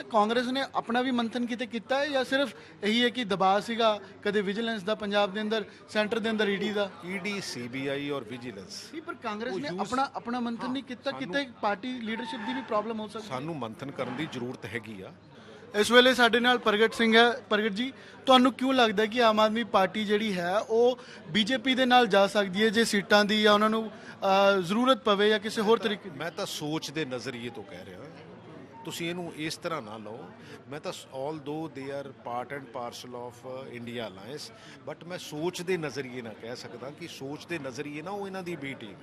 ਤਾਂ ਕਾਂਗਰਸ ਨੇ ਆਪਣਾ ਵੀ ਮੰਥਨ ਕਿਤੇ ਕੀਤਾ ਹੈ ਜਾਂ ਸਿਰਫ ਇਹੀ ਹੈ ਕਿ ਦਬਾਅ ਸੀਗਾ ਕਦੇ ਵਿਜੀਲੈਂਸ ਦਾ ਪੰਜਾਬ ਦੇ ਅੰਦਰ ਸੈਂਟਰ ਦੇ ਅੰਦਰ ਈਡੀ ਦਾ? ਈਡੀ ਸੀਬੀਆਈ ਔਰ ਵਿਜੀਲੈਂਸ ਨਹੀਂ ਪਰ ਕਾਂਗਰਸ ਨੇ ਆਪਣਾ ਆਪਣਾ ਮੰਥਨ ਨਹੀਂ ਕੀਤਾ ਕਿਤੇ ਪਾਰਟੀ ਲੀਡਰਸ਼ਿਪ ਦੀ ਵੀ ਪ੍ਰੋਬਲਮ ਹੋ ਸਕਦੀ ਸਾਨੂੰ ਮੰਥਨ ਕਰਨ ਦੀ ਜ਼ਰੂਰਤ ਹੈਗੀ ਆ। ਇਸ ਵੇਲੇ ਸਾਡੇ ਨਾਲ ਪ੍ਰਗਟ ਸਿੰਘ ਹੈ। ਪ੍ਰਗਟ ਜੀ ਤੁਹਾਨੂੰ ਕਿਉਂ ਲੱਗਦਾ ਕਿ ਆਮ ਆਦਮੀ ਪਾਰਟੀ ਜਿਹੜੀ ਹੈ ਉਹ ਬੀਜੇਪੀ ਦੇ ਨਾਲ ਜਾ ਸਕਦੀ ਹੈ ਜੇ ਸੀਟਾਂ ਦੀ ਜਾਂ ਉਹਨਾਂ ਨੂੰ ਜ਼ਰੂਰਤ ਪਵੇ ਜਾਂ ਕਿਸੇ ਹੋਰ ਤਰੀਕੇ ਦੀ? ਮੈਂ ਤਾਂ ਸੋਚ ਦੇ ਨਜ਼ਰੀਏ ਤੋਂ ਕਹਿ ਰਿਹਾ। ਤੁਸੀਂ ਇਹਨੂੰ ਇਸ ਤਰ੍ਹਾਂ ਨਾ ਲਓ। ਮੈਂ ਤਾਂ although they are part and parcel of India alliance but ਮੈਂ ਸੋਚ ਦੇ ਨਜ਼ਰੀਏ ਨਾਲ ਕਹਿ ਸਕਦਾ ਕਿ ਸੋਚ ਦੇ ਨਜ਼ਰੀਏ ਨਾ ਉਹ ਇਹਨਾਂ ਦੀ ਬੀ ਟੀਮ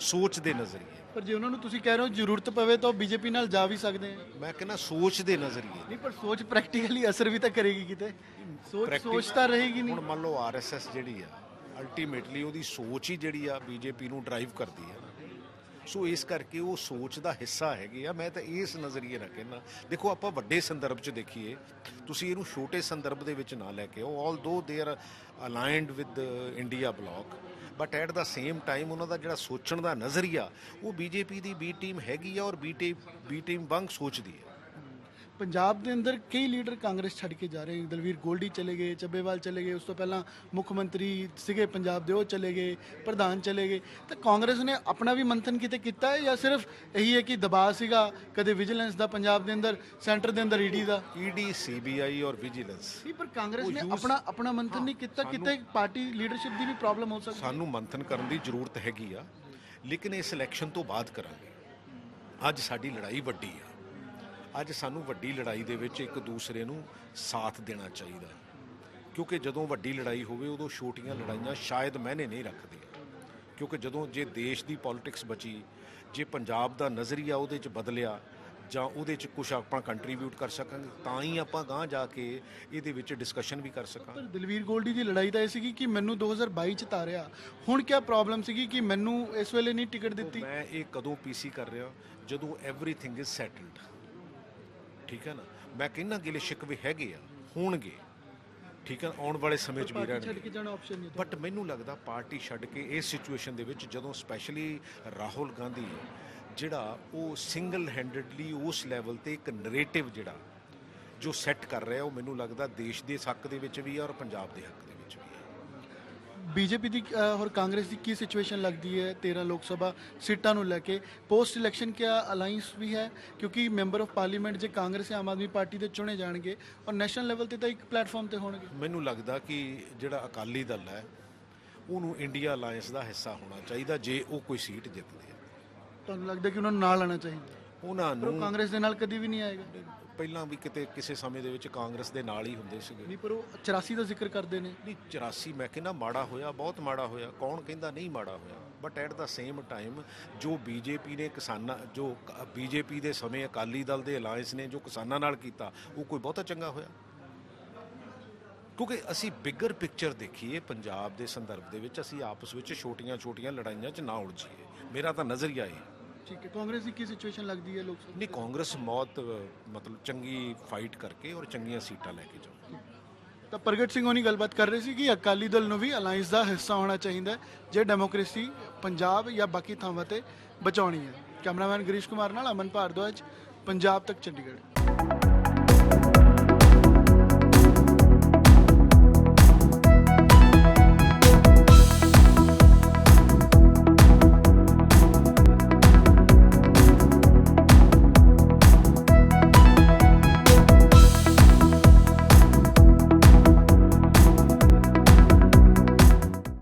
ਸੋਚ ਦੇ ਨਜ਼ਰੀਏ। ਪਰ ਜੇ ਉਹਨਾਂ ਨੂੰ ਤੁਸੀਂ ਕਹਿ ਰਹੇ ਹੋ ਜ਼ਰੂਰਤ ਪਵੇ ਤਾਂ ਉਹ ਬੀਜੇਪੀ ਨਾਲ ਜਾ ਵੀ ਸਕਦੇ ਹੈ ਮੈਂ ਕਹਿੰਦਾ ਸੋਚ ਦੇ ਨਜ਼ਰੀਏ ਨਹੀਂ ਪਰ ਸੋਚ ਪ੍ਰੈਕਟੀਕਲੀ ਅਸਰ ਵੀ ਤਾਂ ਕਰੇਗੀ ਕਿਤੇ। ਸੋਚ ਸੋਚ ਤਾਂ ਰਹੇਗੀ ਨਹੀਂ। ਹੁਣ ਮੰਨ ਲਓ ਆਰਐਸਐਸ ਜਿਹੜੀ ਆ ਅਲਟੀਮੇਟਲੀ ਉਹਦੀ ਸੋਚ ਹੀ ਜਿਹੜੀ ਆ ਬੀਜੇਪੀ ਨੂੰ ਡਰਾਈਵ ਕਰਦੀ ਆ। ਸੋ ਇਸ ਕਰਕੇ ਉਹ ਸੋਚ ਦਾ ਹਿੱਸਾ ਹੈਗੇ ਆ। ਮੈਂ ਤਾਂ ਇਸ ਨਜ਼ਰੀਏ ਨਾਲ ਕਹਿੰਦਾ, ਦੇਖੋ ਆਪਾਂ ਵੱਡੇ ਸੰਦਰਭ 'ਚ ਦੇਖੀਏ, ਤੁਸੀਂ ਇਹਨੂੰ ਛੋਟੇ ਸੰਦਰਭ ਦੇ ਵਿੱਚ ਨਾ ਲੈ ਕੇ ਆਓ। Although they are aligned with India block but at the same time ਉਹਨਾਂ ਦਾ ਜਿਹੜਾ ਸੋਚਣ ਦਾ ਨਜ਼ਰੀਆ, ਉਹ ਬੀਜੇਪੀ ਦੀ ਬੀ ਟੀਮ ਹੈਗੀ ਆ ਔਰ ਬੀ ਟੀਮ ਬੀ ਟੀਮ ਵਾਂਗ ਸੋਚਦੀ ਹੈ। ਪੰਜਾਬ ਦੇ ਅੰਦਰ ਕਈ ਲੀਡਰ ਕਾਂਗਰਸ ਛੱਡ ਕੇ ਜਾ ਰਹੇ ਨੇ। ਦਲਵੀਰ ਗੋਲਡੀ ਚਲੇ ਗਏ ਚੱਬੇਵਾਲ ਚਲੇ ਗਏ ਉਸ ਤੋਂ ਪਹਿਲਾਂ ਮੁੱਖ ਮੰਤਰੀ ਸੀਗੇ ਪੰਜਾਬ ਦੇ ਉਹ ਚਲੇ ਗਏ ਪ੍ਰਧਾਨ ਚਲੇ ਗਏ। ਤਾਂ ਕਾਂਗਰਸ ਨੇ ਆਪਣਾ ਵੀ ਮੰਥਨ ਕਿਤੇ ਕੀਤਾ ਹੈ ਜਾਂ ਸਿਰਫ ਇਹੀ ਹੈ ਕਿ ਦਬਾਅ ਸੀਗਾ ਕਦੇ ਵਿਜੀਲੈਂਸ ਦਾ ਪੰਜਾਬ ਦੇ ਅੰਦਰ ਸੈਂਟਰ ਦੇ ਅੰਦਰ ਈਡੀ ਦਾ? ਈਡੀ ਸੀਬੀਆਈ ਔਰ ਵਿਜੀਲੈਂਸ ਨਹੀਂ ਪਰ ਕਾਂਗਰਸ ਨੇ ਆਪਣਾ ਆਪਣਾ ਮੰਥਨ ਨਹੀਂ ਕੀਤਾ ਕਿਤੇ ਪਾਰਟੀ ਲੀਡਰਸ਼ਿਪ ਦੀ ਵੀ ਪ੍ਰੋਬਲਮ ਹੋ ਸਕਦੀ ਸਾਨੂੰ ਮੰਥਨ ਕਰਨ ਦੀ ਜ਼ਰੂਰਤ ਹੈਗੀ ਆ ਲੇਕਿਨ ਇਸ ਇਲੈਕਸ਼ਨ ਤੋਂ ਬਾਅਦ ਕਰਾਂਗੇ। ਅੱਜ ਸਾਡੀ ਲੜਾਈ ਵੱਡੀ ਆ। ਅੱਜ ਸਾਨੂੰ ਵੱਡੀ ਲੜਾਈ ਦੇ ਵਿੱਚ ਇੱਕ ਦੂਸਰੇ ਨੂੰ ਸਾਥ ਦੇਣਾ ਚਾਹੀਦਾ। ਕਿਉਂਕਿ ਜਦੋਂ ਵੱਡੀ ਲੜਾਈ ਹੋਵੇ ਉਦੋਂ ਛੋਟੀਆਂ ਲੜਾਈਆਂ ਸ਼ਾਇਦ ਮਾਇਨੇ ਨਹੀਂ ਰੱਖਦੀਆਂ ਕਿਉਂਕਿ ਜਦੋਂ ਜੇ ਦੇਸ਼ ਦੀ ਪੋਲਿਟਿਕਸ ਬਚੀ ਜੇ ਪੰਜਾਬ ਦਾ ਨਜ਼ਰੀਆ ਉਹਦੇ 'ਚ ਬਦਲਿਆ ਜਾਂ ਉਹਦੇ 'ਚ ਕੁਝ ਆਪਾਂ ਕੰਟਰੀਬਿਊਟ ਕਰ ਸਕਾਂਗੇ ਤਾਂ ਹੀ ਆਪਾਂ ਗਾਂਹ ਜਾ ਕੇ ਇਹਦੇ ਵਿੱਚ ਡਿਸਕਸ਼ਨ ਵੀ ਕਰ ਸਕਾਂਗੇ। ਪਰ ਦਲਵੀਰ ਗੋਲਡੀ ਦੀ ਲੜਾਈ ਤਾਂ ਇਹ ਸੀਗੀ ਕਿ ਮੈਨੂੰ 2022 ਚ ਤਾਰਿਆ। ਹੁਣ ਕੀ ਪ੍ਰੋਬਲਮ ਸੀਗੀ ਕਿ ਮੈਨੂੰ ਇਸ ਵੇਲੇ ਨਹੀਂ ਟਿਕਟ ਦਿੱਤੀ? ਮੈਂ ਇਹ ਕਦੋਂ ਪੀਸੀ ਕਰ ਰਿਹਾ ਜਦੋਂ ਐਵਰੀਥਿੰਗ ਇਜ਼ ਸੈਟਲਡ ਠੀਕ ਹੈ ਨਾ? ਮੈਂ ਕਹਿੰਦਾ ਗਿਲੇ ਸ਼ਿਕਵੇ ਹੈਗੇ ਆ ਹੋਣਗੇ। ਠੀਕ ਹੈ ਆਉਣ ਵਾਲੇ ਸਮੇਂ 'ਚ ਵੀ ਰਹਿਣਗੇ। ਕੇ ਜਾਣਾ ਆਪਸ਼ਨ ਨਹੀਂ ਬਟ ਮੈਨੂੰ ਲੱਗਦਾ ਪਾਰਟੀ ਛੱਡ ਕੇ ਇਸ ਸਿਚੁਏਸ਼ਨ ਦੇ ਵਿੱਚ ਜਦੋਂ ਸਪੈਸ਼ਲੀ ਰਾਹੁਲ ਗਾਂਧੀ ਜਿਹੜਾ ਉਹ ਸਿੰਗਲ ਹੈਂਡਡਲੀ ਉਸ ਲੈਵਲ ਤੇ ਇੱਕ ਨੈਰੇਟਿਵ ਜਿਹੜਾ ਜੋ ਸੈੱਟ ਕਰ ਰਿਹਾ ਉਹ ਮੈਨੂੰ ਲੱਗਦਾ ਦੇਸ਼ ਦੇ ਹੱਕ ਦੇ ਵਿੱਚ ਵੀ ਹੈ ਔਰ ਪੰਜਾਬ ਦੇ ਹੱਕ ਦੇ ਵਿੱਚ ਵੀ ਹੈ ਬੀਜੇਪੀ ਦੀ ਹੋਰ ਕਾਂਗਰਸ ਦੀ ਕੀ ਸਿਚੁਏਸ਼ਨ ਲੱਗਦੀ ਹੈ 13 ਲੋਕ ਸਭਾ ਸੀਟਾਂ ਨੂੰ ਲੈ ਕੇ? ਪੋਸਟ ਇਲੈਕਸ਼ਨ ਕਿਆ ਅਲਾਈਅੰਸ ਵੀ ਹੈ? ਕਿਉਂਕਿ ਮੈਂਬਰ ਆਫ ਪਾਰਲੀਮੈਂਟ ਜੇ ਕਾਂਗਰਸ ਜਾਂ ਆਮ ਆਦਮੀ ਪਾਰਟੀ ਦੇ ਚੁਣੇ ਜਾਣਗੇ ਔਰ ਨੈਸ਼ਨਲ ਲੈਵਲ ਤੇ ਤਾਂ ਇੱਕ ਪਲੇਟਫਾਰਮ ਤੇ ਹੋਣਗੇ। ਮੈਨੂੰ ਲੱਗਦਾ ਕਿ ਜਿਹੜਾ ਅਕਾਲੀ ਦਲ ਹੈ ਉਹਨੂੰ ਇੰਡੀਆ ਅਲਾਈਅੰਸ ਦਾ ਹਿੱਸਾ ਹੋਣਾ ਚਾਹੀਦਾ ਜੇ ਉਹ ਕੋਈ ਸੀਟ ਜਿੱਤਦੇ ਆ। ਤੁਹਾਨੂੰ ਲੱਗਦਾ ਕਿ ਉਹਨਾਂ ਨੂੰ ਨਾਲ ਆਣਾ ਚਾਹੀਦਾ? ਉਹਨਾਂ ਪਰ ਉਹ ਨੂੰ ਕਾਂਗਰਸ ਦੇ ਨਾਲ ਕਦੀ ਵੀ ਨਹੀਂ ਆਏਗਾ। ਪਹਿਲਾਂ ਵੀ ਕਿਤੇ ਕਿਸੇ ਸਮੇਂ ਦੇ ਵਿੱਚ ਕਾਂਗਰਸ ਦੇ ਨਾਲ ਹੀ ਹੁੰਦੇ ਸੀਗੇ। ਨਹੀਂ ਪਰ ਉਹ 84 ਦਾ ਜ਼ਿਕਰ ਕਰਦੇ ਨੇ। ਨਹੀਂ 84 ਮੈਂ ਕਹਿੰਦਾ ਮਾੜਾ ਹੋਇਆ ਬਹੁਤ ਮਾੜਾ ਹੋਇਆ। ਕੌਣ ਕਹਿੰਦਾ ਨਹੀਂ ਮਾੜਾ ਹੋਇਆ? But at the same time ਜੋ ਬੀਜੇਪੀ ਨੇ ਕਿਸਾਨਾਂ ਜੋ ਬੀਜੇਪੀ ਦੇ ਸਮੇਂ ਅਕਾਲੀ ਦਲ ਦੇ ਅਲਾਈਅੰਸ ਨੇ ਜੋ ਕਿਸਾਨਾਂ ਨਾਲ ਕੀਤਾ ਉਹ ਕੋਈ ਬਹੁਤਾ ਚੰਗਾ ਹੋਇਆ? ਕਿਉਂਕਿ ਅਸੀਂ ਬਿਗਰ ਪਿਕਚਰ ਦੇਖੀਏ ਪੰਜਾਬ ਦੇ ਸੰਦਰਭ ਦੇ ਵਿੱਚ ਅਸੀਂ ਆਪਸ ਵਿੱਚ ਛੋਟੀਆਂ-ਛੋਟੀਆਂ ਲੜਾਈਆਂ 'ਚ ਨਾ ਉਲਝੀਏ। ਮੇਰਾ ਤਾਂ ਨਜ਼ਰੀਆ ਇਹ ਠੀਕ ਹੈ ਕਾਂਗਰਸ ਦੀ ਕੀ ਸਿਚੁਏਸ਼ਨ ਲੱਗਦੀ ਹੈ ਲੋਕ ਸਭਾ ਨਹੀਂ ਕਾਂਗਰਸ ਬਹੁਤ ਮਤਲਬ ਚੰਗੀ ਫਾਈਟ ਕਰਕੇ ਔਰ ਚੰਗੀਆਂ ਸੀਟਾਂ ਲੈ ਕੇ ਜਾਊ ਤਾਂ ਪ੍ਰਗਟ ਸਿੰਘ ਹੋਣੀ ਗੱਲਬਾਤ ਕਰ ਰਹੇ ਸੀ ਕਿ ਅਕਾਲੀ ਦਲ ਨੂੰ ਵੀ ਅਲਾਈਅੰਸ ਦਾ ਹਿੱਸਾ ਹੋਣਾ ਚਾਹੀਦਾ ਜੇ ਡੈਮੋਕ੍ਰੇਸੀ ਪੰਜਾਬ ਜਾਂ ਬਾਕੀ ਥਾਵਾਂ ਤੇ ਬਚਾਉਣੀ ਹੈ। ਕੈਮਰਾਮੈਨ ਗਰੀਸ਼ ਕੁਮਾਰ ਨਾਲ ਅਮਨ ਭਾਰਦਵਾਜ ਪੰਜਾਬ ਤੱਕ ਚੰਡੀਗੜ੍ਹ।